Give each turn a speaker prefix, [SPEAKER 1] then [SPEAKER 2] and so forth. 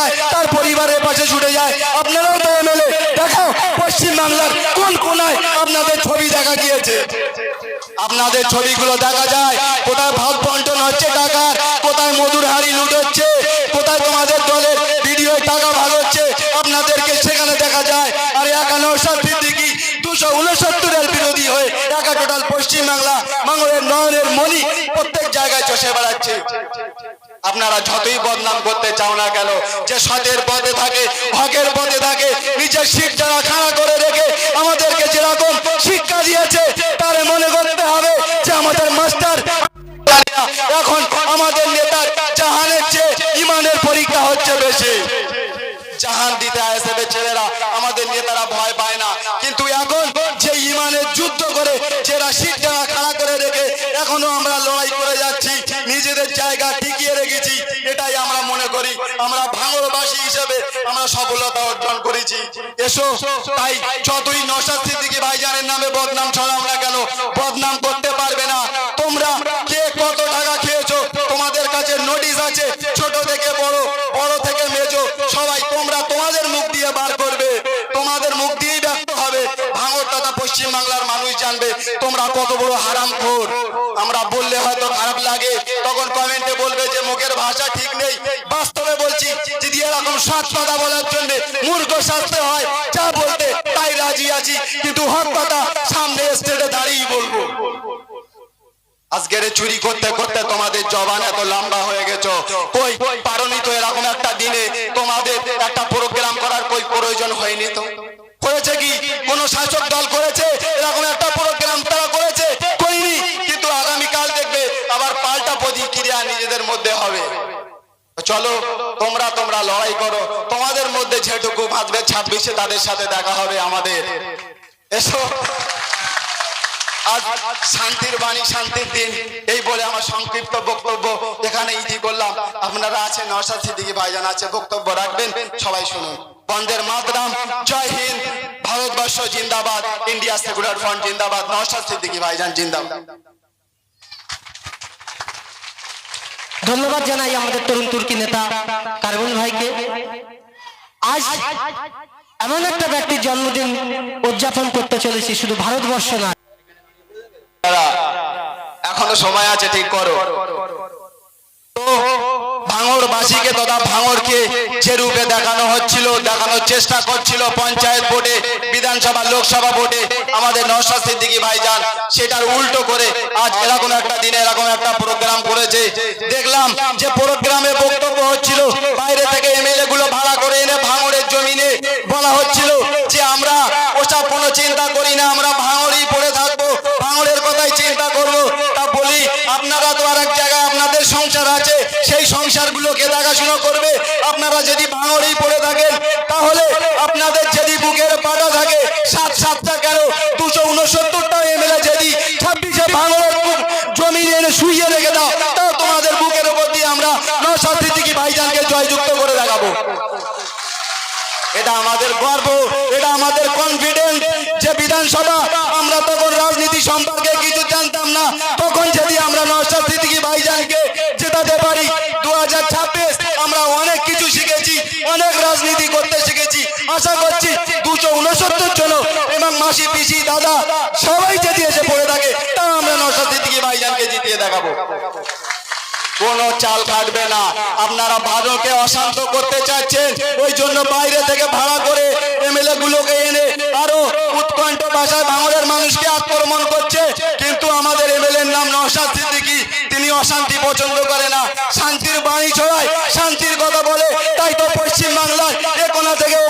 [SPEAKER 1] যায়, তার পরিবারের পাশে ছুটে যায়। আপনারাও তো এমএলএ। দেখো, পশ্চিম বাংলার কোন কোনায় আপনাদের ছবি দেখা গিয়েছে? আপনাদের ছবিগুলো দেখা যায়। কোথায় ভাগ বন্টন হচ্ছে টাকার, কোথায় মধুর হাড়ি লুট হচ্ছে, কোথায় তোমাদের দলের ভিডিও টাকা ভাগ হচ্ছে, আপনাদেরকে সেখানে দেখা যায়। আর একা নৌসাদ সিদ্দিকি দুশো উনসত্তরের বিরোধী হয়ে একা টোটাল পশ্চিম বাংলা মাঙ্গলের নয়নের মনি প্রত্যেক জায়গায় চষে বেড়াচ্ছে। আপনারা যতই বদনাম করতে চাও না কেন, যে সতের পদে থাকে, হকের পদে থাকে, নিজের শিখ যারা খাড়া করে রেখে আমাদেরকে যেরকম শিক্ষা দিয়েছে, তারে মনে করতে হবে যে আমাদের মাস্টার এখন আমাদের নেতার জাহানের চেয়ে ইমানের পরীক্ষা হচ্ছে বেশি। জাহান দিতে আসবে ছেলেরা, আমাদের নেতারা ভয় পায় না। করি, আমরা ভাঙরবাসী হিসেবে আমরা সফলতা অর্জন করেছি। এসো, তাই যতই নসাদ সিদ্দিকি ভাইজানের নামে বদনাম ছড়াও না কেন বদনাম করতে পারবে না তোমরা কে কত টাকা খেয়েছো তোমাদের কাছে নোটিশ আছে ছোট থেকে বড় বড় থেকে মেজো সবাই তোমরা তোমাদের মুখ দিয়ে বার করবে তোমাদের মুখ দিয়েই ব্যক্ত হবে ভাঙর তথা পশ্চিম বাংলার মানুষ জানবে, তোমরা কত বড় হারাম খোর। আমরা বললে হয়তো খারাপ লাগে। তখন কমেন্টে বলবে যে, মুখের ভাষা ঠিক নেই। বাস্তবে বলছি, যদি এরকম সৎ কথা বলার জন্য মূর্খ শাস্তে হয়, যা বলতে তাই রাজি আছি। কিন্তু হক কথা সামনে স্টেটে দাঁড়িয়ে বলব। আজকের চুরি করতে করতে তোমাদের জবান এত লম্বা হয়ে গেছো। কই, পারনি তো এরকম একটা দিনে তোমাদের একটা প্রোগ্রাম করার কই প্রয়োজন হয়নি তো? করেছে কি? কোন শাসক দল করেছে? এরকম একটা প্রোগ্রাম তারা করেছে করিনি কিন্তু আগামী কাল দেখবে আবার পাল্টা প্রতিক্রিয়া নিজেদের মধ্যে হবে। চলো, তোমরা তোমরা লড়াই করো। তোমাদের মধ্যে যেটুকু বাঁচবে ছাব্বিশে তাদের সাথে দেখা হবে আমাদের। এসো। আজ শান্তির বাণী, শান্তির দিন। এই বলে আমার সংক্ষিপ্ত বক্তব্য এখানে ইতি করলাম। আপনারা আছেন নওশাদ সিদ্দিকী ভাইজান আছে, বক্তব্য রাখবেন। সবাই শুনুন। বন্দের মাতরাম। জয় হিন্দ। ভারতবর্ষ জিন্দাবাদ। ইন্ডিয়া সেকুলার ফ্রন্ট জিন্দাবাদ। নওশাদ সিদ্দিকী ভাইজান জিন্দাবাদ।
[SPEAKER 2] ধন্যবাদ জানাই আমাদের তরুণ তুর্কি নেতা কারবুল ভাইকে। আজ এমন একটা ব্যক্তির জন্মদিন উদযাপন করতে চলেছি, শুধু ভারতবর্ষ না।
[SPEAKER 1] এখনও সময় আছে, ঠিক করো। ভাঙরবাসীকে তথা ভাঙরকে যে রূপে দেখানো হচ্ছিল, দেখানোর চেষ্টা করছিল পঞ্চায়েত ভোটে বিধানসভা, লোকসভা ভোটে আমাদের নওশাদ সিদ্দিকী ভাইজান, সেটার উল্টো করে আজ এরকম একটা দিনে এরকম একটা প্রোগ্রাম করেছে। দেখলাম যে প্রোগ্রামে বক্তব্য হচ্ছিল, বাইরে থেকে এমএলএ গুলো ভাড়া করে এনে ভাঙরের জমিনে বলা হচ্ছিল যে আমরা ওসব কোনো চিন্তা করি না, আমরা ভাঙরই পড়ে থাকব ভাঙরের কথাই চিন্তা করব তা বলি আপনারা তো আর এক জায়গায় আপনাদের সংসার আছে, সেই সংসারগুলোকে দেখাশোনা করবে। আপনারা যদি ভাঙরেই পড়ে থাকেন, তাহলে আপনাদের যদি বুকের পাটা থাকে, সাত সাতটা কেন? দুশো উনসত্তরটা এমএলএ যদি ছাব্বিশে ভাঙরের বুক জমি এনে শুইয়ে রেখে দাও, তাও তোমাদের বুকের উপর দিয়ে আমরা নশা সিদ্দিকি ভাইজানকে জয়যুক্ত করে দেখাবো। এটা আমাদের গর্ব, এটা আমাদের কনফিডেন্ট যে বিধানসভা, আমরা তখন রাজনীতি সম্পর্কে কিছু জানতাম না আশা করছি দুশো উনসত্তর জন এবং মাসি, পিসি, দাদা সবাই যদি এসে পড়ে থাকে। তা আমরা নশো দিদিকে ভাইজানকে জিতিয়ে দেখাবো। কোন চাল কাটবে না। আপনারা ভারতকে অশান্ত করতে চাচ্ছেন, ওই জন্য বাইরে থেকে ভাড়া করে এমএলএ গুলোকে এনে আরও উৎকণ্ঠ ভাষায় বাংলার মানুষকে আক্রমণ করছে। কিন্তু আমাদের এমএলএর নাম নসাদ সিদ্দিকি তিনি অশান্তি পছন্দ করে না। শান্তির বাণী ছড়ায়, শান্তির কথা বলে, তাই তো পশ্চিম বাংলার এ কোনা থেকে ও